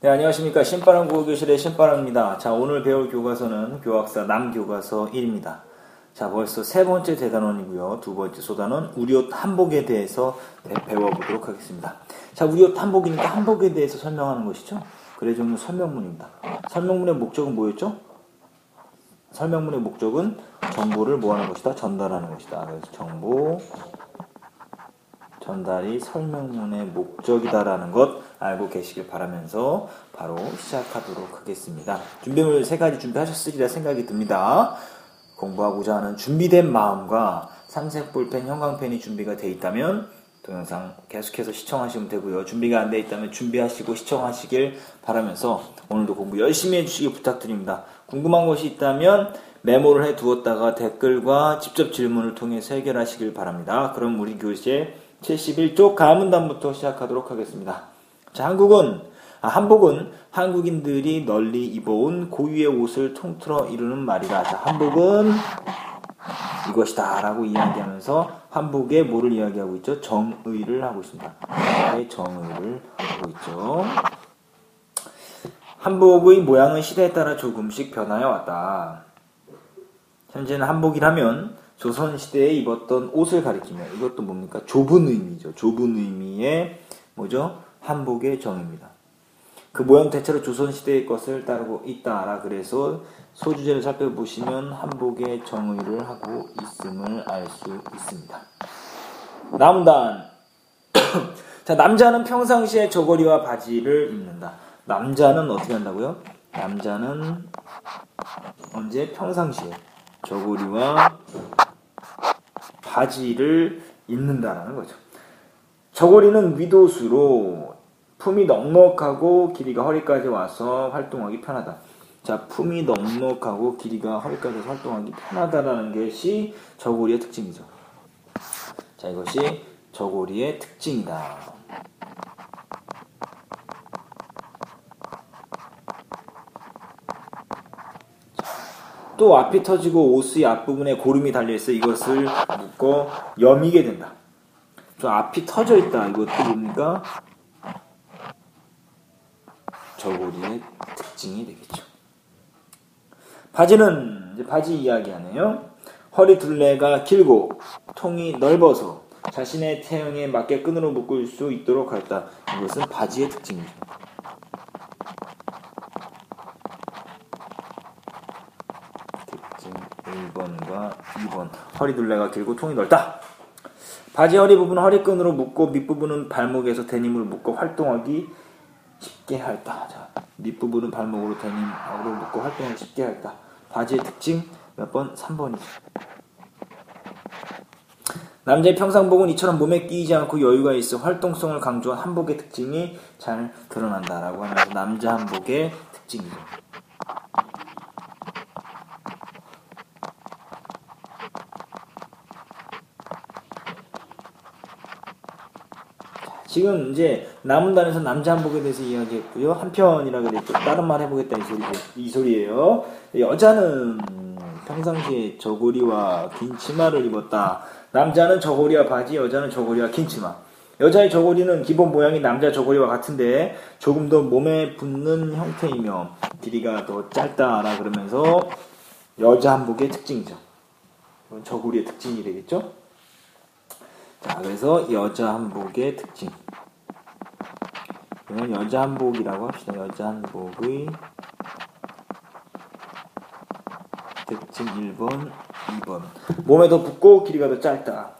네, 안녕하십니까. 신바람 국어교실의 신바람입니다. 자, 오늘 배울 교과서는 교학사 남교과서 1입니다. 자, 벌써 세 번째 대단원이고요. 두 번째 소단원 우리 옷 한복에 대해서 배워보도록 하겠습니다. 자, 우리 옷 한복이니까 한복에 대해서 설명하는 것이죠. 그래 좀 설명문입니다. 설명문의 목적은 뭐였죠? 설명문의 목적은 정보를 뭐하는 것이다? 전달하는 것이다. 그래서 정보 전달이 설명문의 목적이다라는 것 알고 계시길 바라면서 바로 시작하도록 하겠습니다. 준비물 세 가지 준비하셨으리라 생각이 듭니다. 공부하고자 하는 준비된 마음과 삼색 볼펜, 형광펜이 준비가 되어 있다면 동영상 계속해서 시청하시면 되고요. 준비가 안 되어 있다면 준비하시고 시청하시길 바라면서 오늘도 공부 열심히 해주시기 부탁드립니다. 궁금한 것이 있다면 메모를 해 두었다가 댓글과 직접 질문을 통해서 해결하시길 바랍니다. 그럼 우리 교재 71쪽 가문단부터 시작하도록 하겠습니다. 자, 한국은 아, 한복은 한국인들이 널리 입어온 고유의 옷을 통틀어 이루는 말이라. 자, 한복은 이것이다 라고 이야기하면서 한복에 뭐를 이야기하고 있죠? 정의를 하고 있습니다. 정의를 하고 있죠. 한복의 모양은 시대에 따라 조금씩 변하여 왔다. 현재는 한복이라면 조선시대에 입었던 옷을 가리키며 이것도 뭡니까? 좁은 의미죠. 좁은 의미의 뭐죠? 한복의 정입니다. 그 모양 대체로 조선시대의 것을 따르고 있다라 그래서 소주제를 살펴보시면 한복의 정의를 하고 있음을 알 수 있습니다. 남단 자 남자는 평상시에 저고리와 바지를 입는다. 남자는 어떻게 한다고요? 남자는 언제 평상시에 저고리와 바지를 입는다라는 거죠. 저고리는 위도수로 품이 넉넉하고 길이가 허리까지 와서 활동하기 편하다. 자, 품이 넉넉하고 길이가 허리까지 와서 활동하기 편하다라는 것이 저고리의 특징이죠. 자, 이것이 저고리의 특징이다. 또 앞이 터지고 옷의 앞부분에 고름이 달려있어 이것을 묶어 여미게 된다. 저 앞이 터져 있다. 이것도 뭡니까? 저고리의 특징이 되겠죠. 바지는 바지 이야기하네요. 허리 둘레가 길고 통이 넓어서 자신의 태형에 맞게 끈으로 묶을 수 있도록 하였다. 이것은 바지의 특징이죠. 1번과 2번 허리 둘레가 길고 통이 넓다. 바지 허리 부분은 허리끈으로 묶고 밑부분은 발목에서 데님으로 묶어 활동하기 쉽게 할다. 자, 밑부분은 발목으로 데님으로 묶고 활동하기 쉽게 할다. 바지의 특징 몇 번? 3번이죠. 남자의 평상복은 이처럼 몸에 끼이지 않고 여유가 있어 활동성을 강조한 한복의 특징이 잘 드러난다라고 하면서 남자 한복의 특징이죠. 지금 이제 남문단에서 남자 한복에 대해서 이야기했고요. 한편이라 그랬죠. 다른 말 해보겠다 이 소리 이 소리예요. 여자는 평상시에 저고리와 긴 치마를 입었다. 남자는 저고리와 바지, 여자는 저고리와 긴 치마. 여자의 저고리는 기본 모양이 남자 저고리와 같은데 조금 더 몸에 붙는 형태이며 길이가 더 짧다라 그러면서 여자 한복의 특징이죠. 저고리의 특징이 되겠죠. 자, 그래서 여자 한복의 특징. 이건 여자 한복이라고 합시다. 여자 한복의 특징 1번, 2번. 몸에 더 붙고 길이가 더 짧다.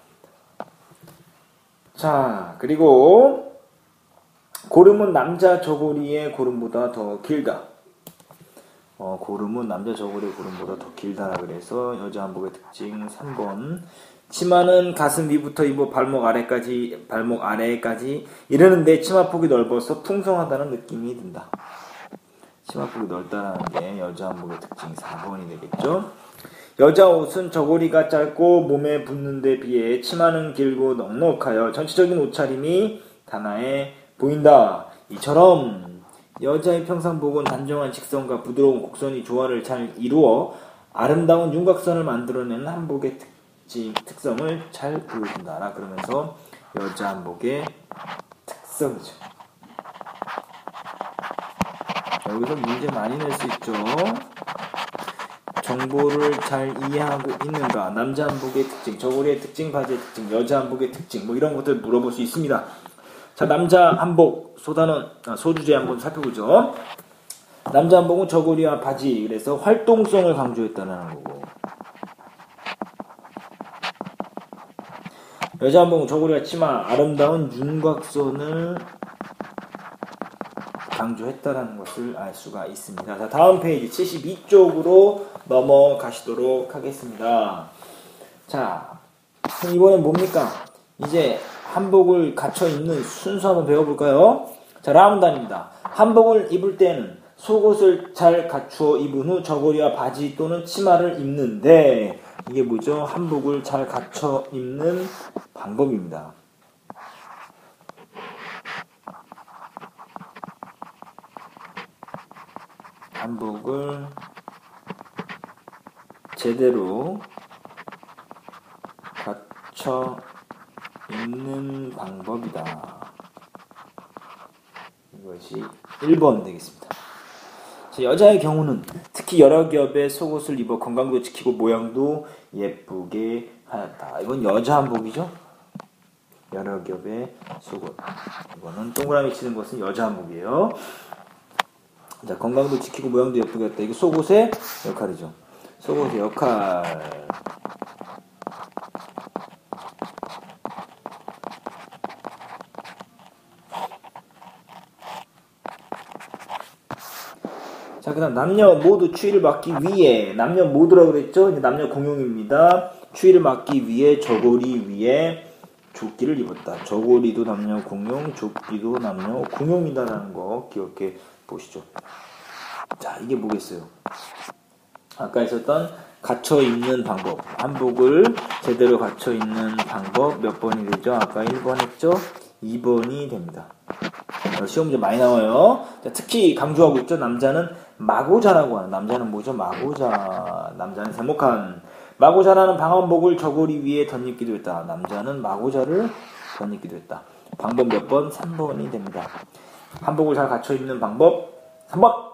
자, 그리고 고름은 남자 저고리의 고름보다 더 길다. 어, 고름은 남자 저고리의 고름보다 더 길다. 그래서 여자 한복의 특징 3번. 치마는 가슴 위부터 입어 발목 아래까지 발목 아래까지 이러는데 치마 폭이 넓어서 풍성하다는 느낌이 든다. 치마 폭이 넓다라는 게 여자 한복의 특징 4번이 되겠죠. 여자 옷은 저고리가 짧고 몸에 붙는 데 비해 치마는 길고 넉넉하여 전체적인 옷차림이 단아해 보인다. 이처럼 여자의 평상복은 단정한 직선과 부드러운 곡선이 조화를 잘 이루어 아름다운 윤곽선을 만들어내는 한복의 특 특성을 잘 보여준다라 그러면서 여자 한복의 특성이죠. 자, 여기서 문제 많이 낼 수 있죠. 정보를 잘 이해하고 있는가? 남자 한복의 특징, 저고리의 특징, 바지의 특징, 여자 한복의 특징, 뭐 이런 것들 물어볼 수 있습니다. 자, 남자 한복 소단원 아, 소주제 한번 살펴보죠. 남자 한복은 저고리와 바지, 그래서 활동성을 강조했다는 거고. 여자 한복은 저고리와 치마, 아름다운 윤곽선을 강조했다라는 것을 알 수가 있습니다. 자, 다음 페이지 72쪽으로 넘어가시도록 하겠습니다. 자, 이번엔 뭡니까? 이제 한복을 갖춰 입는 순서 한번 배워볼까요? 자, 라운단입니다. 한복을 입을 때는 속옷을 잘 갖추어 입은 후 저고리와 바지 또는 치마를 입는데 이게 뭐죠? 한복을 잘 갖춰 입는 방법입니다. 한복을 제대로 갖춰 입는 방법이다. 이것이 1번 되겠습니다. 여자의 경우는 특히 여러 겹의 속옷을 입어 건강도 지키고 모양도 예쁘게 하였다. 이건 여자 한복이죠? 여러 겹의 속옷. 이거는 동그라미 치는 것은 여자 한복이에요. 자, 건강도 지키고 모양도 예쁘게 했다. 이게 속옷의 역할이죠. 속옷의 역할. 그 다음 남녀 모두 추위를 막기 위해 남녀 모두라고 그랬죠? 남녀 공용입니다. 추위를 막기 위해 저고리 위에 조끼를 입었다. 저고리도 남녀 공용, 조끼도 남녀 공용이다라는 거 기억해 보시죠. 자, 이게 뭐겠어요? 아까 있었던 갖춰 입는 방법. 한복을 제대로 갖춰 입는 방법 몇 번이 되죠? 아까 1번 했죠? 2번이 됩니다. 어, 시험 문제 많이 나와요. 자, 특히 강조하고 있죠. 남자는 마고자라고 하는 남자는 뭐죠? 마고자. 남자는 세목한 마고자라는 방한복을 저고리 위에 덧입기도 했다. 남자는 마고자를 덧입기도 했다. 방법 몇 번? 3번이 됩니다. 한복을 잘 갖춰 입는 방법 3번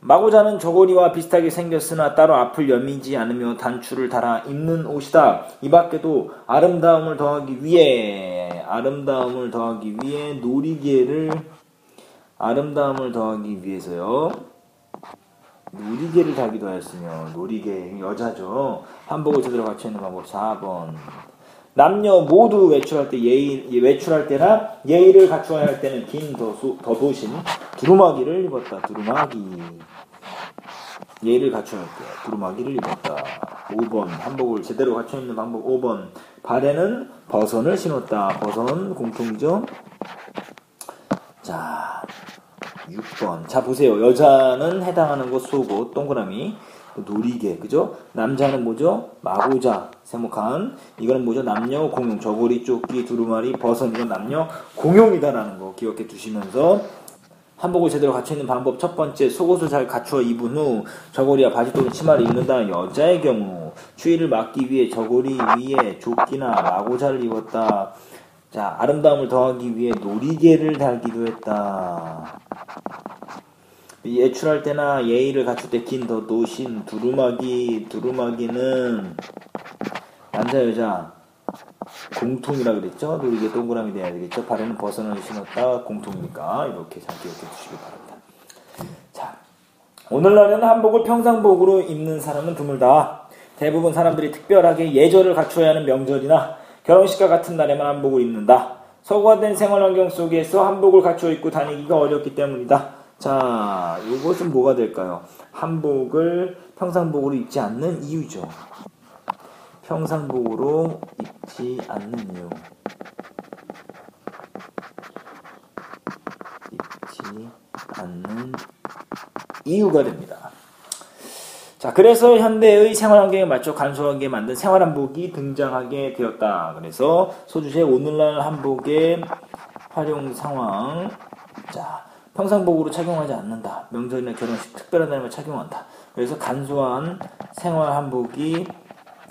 마고자는 저고리와 비슷하게 생겼으나 따로 앞을 여미지 않으며 단추를 달아 입는 옷이다. 이 밖에도 아름다움을 더하기 위해 아름다움을 더하기 위해 놀이개를 아름다움을 더하기 위해서요. 놀이개를 달기도 하였으며 놀이개 여자죠. 한복을 제대로 갖춰 있는 방법 4번 남녀 모두 외출할 때 예의 외출할 때나 예의를 갖추어야 할 때는 긴 더소, 더도신 두루마기를 입었다. 두루마기 예의를 갖춰야 할때 두루마기를 입었다. 5번 한복을 제대로 갖춰 입는 방법 5번 발에는 버선을 신었다. 버선 공통이죠. 자 6번 자 보세요. 여자는 해당하는 곳 속옷 동그라미 놀이개 그죠? 남자는 뭐죠? 마고자 세목한 이거는 뭐죠? 남녀 공용 저고리 조끼 두루마리 버선 이건 남녀 공용이다라는 거 기억해 두시면서 한복을 제대로 갖춰 있는 방법 첫 번째 속옷을 잘 갖추어 입은 후 저고리와 바지 또는 치마를 입는다 여자의 경우 추위를 막기 위해 저고리 위에 조끼나 마고자를 입었다. 자 아름다움을 더하기 위해 놀이개를 달기도 했다. 예출할 때나 예의를 갖출 때 긴 더 노신 두루마기 두루마기는 남자 여자 공통이라 그랬죠? 그리고 동그라미 돼야 되겠죠? 발에는 버선을 신었다 공통이니까 이렇게 잘 기억해 주시기 바랍니다. 자, 오늘날에는 한복을 평상복으로 입는 사람은 드물다. 대부분 사람들이 특별하게 예절을 갖추어야 하는 명절이나 결혼식과 같은 날에만 한복을 입는다. 서구화된 생활 환경 속에서 한복을 갖추어 입고 다니기가 어렵기 때문이다. 자, 이것은 뭐가 될까요? 한복을 평상복으로 입지 않는 이유죠. 평상복으로 입지 않는 이유. 입지 않는 이유가 됩니다. 자, 그래서 현대의 생활 환경에 맞춰 간소하게 만든 생활 한복이 등장하게 되었다. 그래서 소주시의 오늘날 한복의 활용 상황. 자, 평상복으로 착용하지 않는다. 명절이나 결혼식 특별한 날에만 착용한다. 그래서 간소한 생활 한복이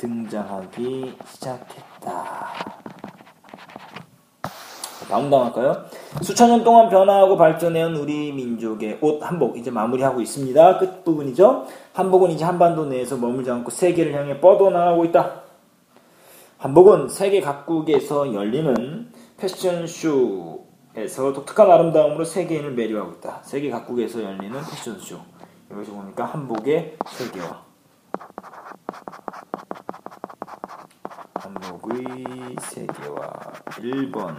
등장하기 시작했다. 다음 다음 할까요? 수천 년 동안 변화하고 발전해온 우리 민족의 옷 한복 이제 마무리하고 있습니다. 끝 부분이죠. 한복은 이제 한반도 내에서 머물지 않고 세계를 향해 뻗어나가고 있다. 한복은 세계 각국에서 열리는 패션쇼에서 독특한 아름다움으로 세계인을 매료하고 있다. 세계 각국에서 열리는 패션쇼. 이것이 뭡니까? 한복의 세계화. 한복의 세계화 1번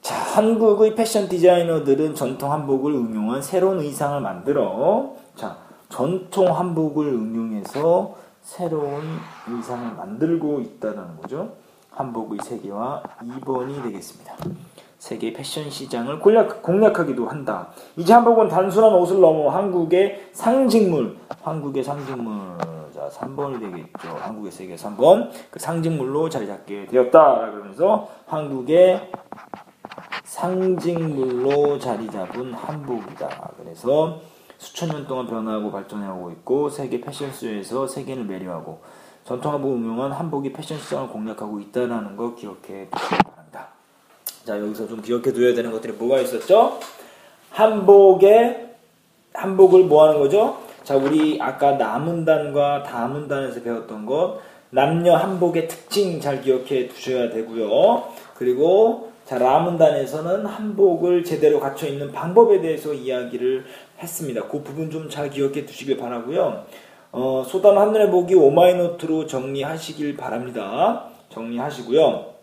자, 한국의 패션 디자이너들은 전통 한복을 응용한 새로운 의상을 만들어 자, 전통 한복을 응용해서 새로운 의상을 만들고 있다는 거죠. 한복의 세계화 2번이 되겠습니다. 세계 패션 시장을 공략, 공략하기도 한다. 이제 한복은 단순한 옷을 넘어 한국의 상징물, 한국의 상징물, 자 3번이 되겠죠. 한국의 세계 3번 그 상징물로 자리 잡게 되었다. 그러면서 한국의 상징물로 자리 잡은 한복이다. 그래서 수천 년 동안 변화하고 발전해오고 있고 세계 패션쇼에서 세계를 매료하고 전통 한복 응용한 한복이 패션 시장을 공략하고 있다는 거 기억해 바랍니다. 자 여기서 좀 기억해 두어야 되는 것들이 뭐가 있었죠? 한복에 한복을 뭐 하는 거죠? 자 우리 아까 남은단과 다문단에서 배웠던 것 남녀 한복의 특징 잘 기억해 두셔야 되고요. 그리고 자 라문단에서는 한복을 제대로 갖춰 있는 방법에 대해서 이야기를 했습니다. 그 부분 좀 잘 기억해 두시길 바라고요. 어, 소단 한눈에 보기 오마이노트로 정리하시길 바랍니다. 정리하시고요.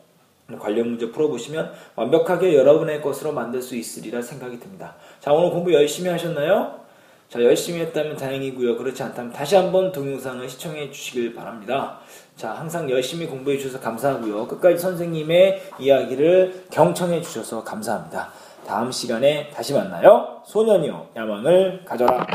관련 문제 풀어보시면 완벽하게 여러분의 것으로 만들 수 있으리라 생각이 듭니다. 자, 오늘 공부 열심히 하셨나요? 자, 열심히 했다면 다행이고요. 그렇지 않다면 다시 한번 동영상을 시청해 주시길 바랍니다. 자, 항상 열심히 공부해 주셔서 감사하고요. 끝까지 선생님의 이야기를 경청해 주셔서 감사합니다. 다음 시간에 다시 만나요. 소년이요, 야망을 가져라.